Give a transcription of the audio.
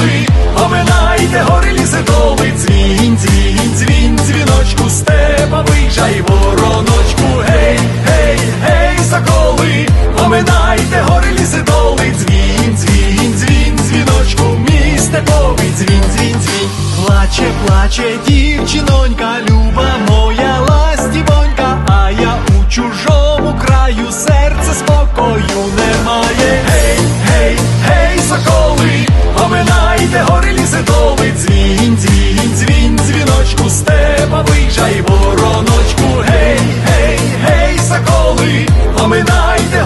доби, оминайте гори ліси дзвін, дзвінь, дзвінь, дзвінь, дзвіночку, степовий жай вороночку, гей, гей, гей, соколи, оминайте гори ліси дзвін, дзвінь, дзвін, дзвіночку, мій степовий, дзвін, дзвінь, дзвінь, плаче, плаче, дівчинонька, люба моя ластівонька, а я у чужому краю серце. Та й вороночку, гей, гей, гей, соколи, поминайте.